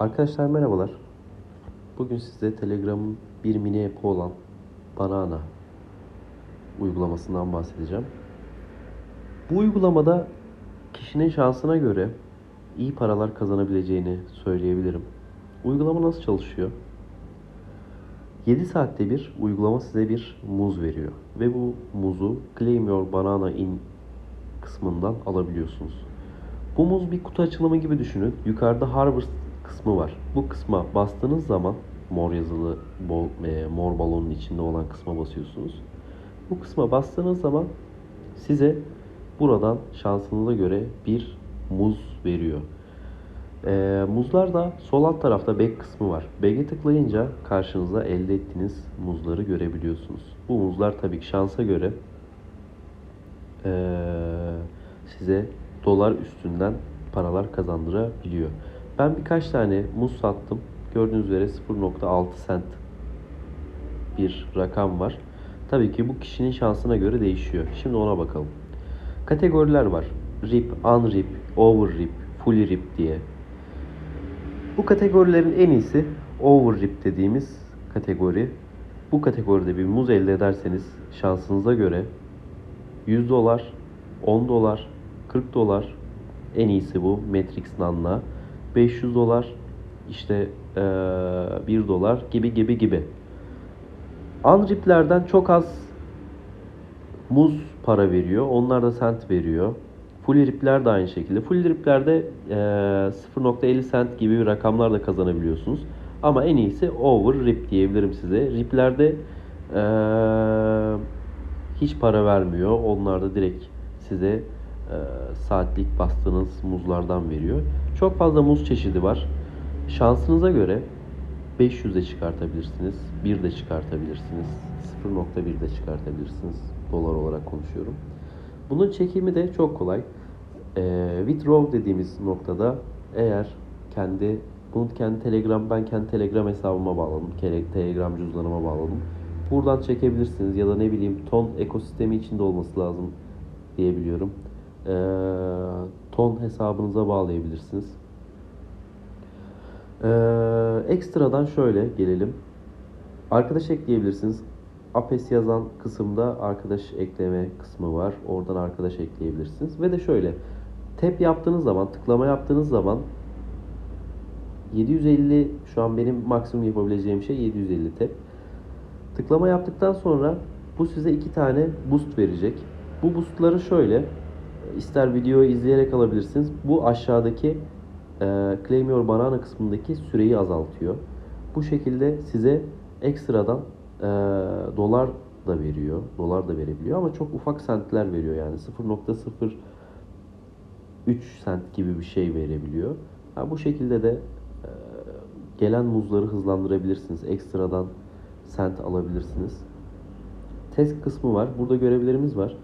Arkadaşlar merhabalar. Bugün size Telegram'ın bir mini app'i olan Banana uygulamasından bahsedeceğim. Bu uygulamada kişinin şansına göre iyi paralar kazanabileceğini söyleyebilirim. Uygulama nasıl çalışıyor? 7 saatte bir uygulama size bir muz veriyor ve bu muzu Claim Your Banana in kısmından alabiliyorsunuz. Bu muz bir kutu açılımı gibi düşünün. Yukarıda Harvest kısmı var. Bu kısma bastığınız zaman mor yazılı bol, e, mor balonun içinde olan kısma basıyorsunuz. Bu kısma bastığınız zaman size buradan şansınıza göre bir muz veriyor. E, muzlar da sol alt tarafta bag kısmı var. Bag'e tıklayınca karşınıza elde ettiğiniz muzları görebiliyorsunuz. Bu muzlar tabii ki şansa göre e, size dolar üstünden paralar kazandırabiliyor. Ben birkaç tane muz sattım. Gördüğünüz üzere 0.6 sent bir rakam var. Tabii ki bu kişinin şansına göre değişiyor. Şimdi ona bakalım. Kategoriler var. RIP, unrip, overrip, fully rip diye. Bu kategorilerin en iyisi overrip dediğimiz kategori. Bu kategoride bir muz elde ederseniz şansınıza göre 100 dolar, 10 dolar, 40 dolar en iyisi bu Matrix Nan'la. 500 dolar işte eee 1 dolar gibi gibi gibi. Unrip'lerden çok az muz para veriyor. Onlar da sent veriyor. Full rip'ler de aynı şekilde. Full rip'lerde eee 0.50 sent gibi rakamlar da kazanabiliyorsunuz. Ama en iyisi over rip diyebilirim size. Rip'lerde eee hiç para vermiyor. Onlar da direkt size e, saatlik bastığınız muzlardan veriyor. Çok fazla muz çeşidi var. Şansınıza göre 500'e çıkartabilirsiniz, 1 de çıkartabilirsiniz, 0.1 de çıkartabilirsiniz. Dolar olarak konuşuyorum. Bunun çekimi de çok kolay. E, withdraw dediğimiz noktada eğer kendi bunu kendi Telegram ben kendi Telegram hesabıma bağladım. Telegram cüzdanıma bağladım. Buradan çekebilirsiniz ya da ne bileyim ton ekosistemi içinde olması lazım diyebiliyorum. Ee, ton hesabınıza bağlayabilirsiniz. Ee, ekstradan şöyle gelelim. Arkadaş ekleyebilirsiniz. Apes yazan kısımda arkadaş ekleme kısmı var. Oradan arkadaş ekleyebilirsiniz. Ve de şöyle. Tap yaptığınız zaman, tıklama yaptığınız zaman 750 şu an benim maksimum yapabileceğim şey 750 tap. Tıklama yaptıktan sonra bu size iki tane boost verecek. Bu boostları şöyle ister videoyu izleyerek alabilirsiniz. Bu aşağıdaki e, Claim Your Banana kısmındaki süreyi azaltıyor. Bu şekilde size ekstradan e, dolar da veriyor. Dolar da verebiliyor ama çok ufak sentler veriyor yani 0.03 sent gibi bir şey verebiliyor. Ha, bu şekilde de e, gelen muzları hızlandırabilirsiniz. Ekstradan sent alabilirsiniz. Test kısmı var. Burada görevlerimiz var.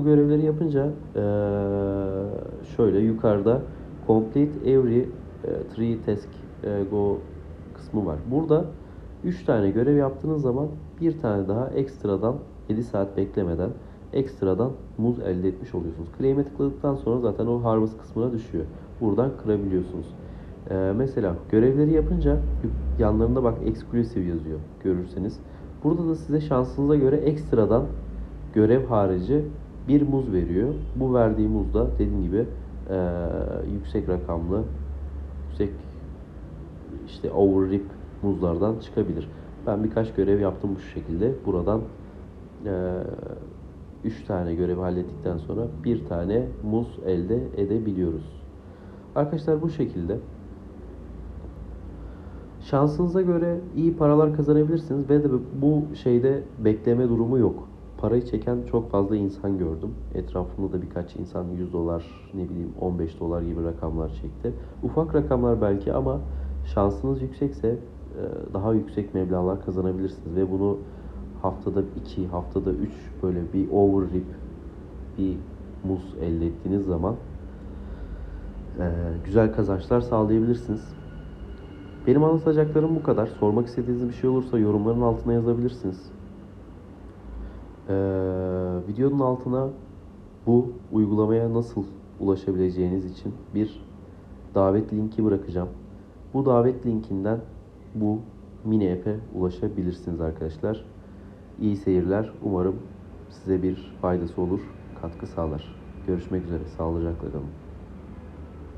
Bu görevleri yapınca şöyle yukarıda complete every three task go kısmı var. Burada 3 tane görev yaptığınız zaman bir tane daha ekstradan 7 saat beklemeden ekstradan muz elde etmiş oluyorsunuz. Claim'e tıkladıktan sonra zaten o harvest kısmına düşüyor. Buradan kırabiliyorsunuz. Ee, mesela görevleri yapınca yanlarında bak exclusive yazıyor görürseniz. Burada da size şansınıza göre ekstradan görev harici bir muz veriyor. Bu verdiği muz da dediğim gibi e, yüksek rakamlı, yüksek işte over rip muzlardan çıkabilir. Ben birkaç görev yaptım bu şekilde. Buradan 3 tane görevi hallettikten sonra bir tane muz elde edebiliyoruz. Arkadaşlar bu şekilde Şansınıza göre iyi paralar kazanabilirsiniz ve de bu şeyde bekleme durumu yok. Parayı çeken çok fazla insan gördüm. Etrafımda da birkaç insan 100 dolar, ne bileyim 15 dolar gibi rakamlar çekti. Ufak rakamlar belki ama şansınız yüksekse e, daha yüksek meblağlar kazanabilirsiniz ve bunu haftada 2, haftada 3 böyle bir overrip, bir muz elde ettiğiniz zaman e, güzel kazançlar sağlayabilirsiniz. Benim anlatacaklarım bu kadar. Sormak istediğiniz bir şey olursa yorumların altına yazabilirsiniz. Ee, videonun altına bu uygulamaya nasıl ulaşabileceğiniz için bir davet linki bırakacağım. Bu davet linkinden bu mini app'e ulaşabilirsiniz arkadaşlar. İyi seyirler. Umarım size bir faydası olur, katkı sağlar. Görüşmek üzere. Sağlıcakla kalın.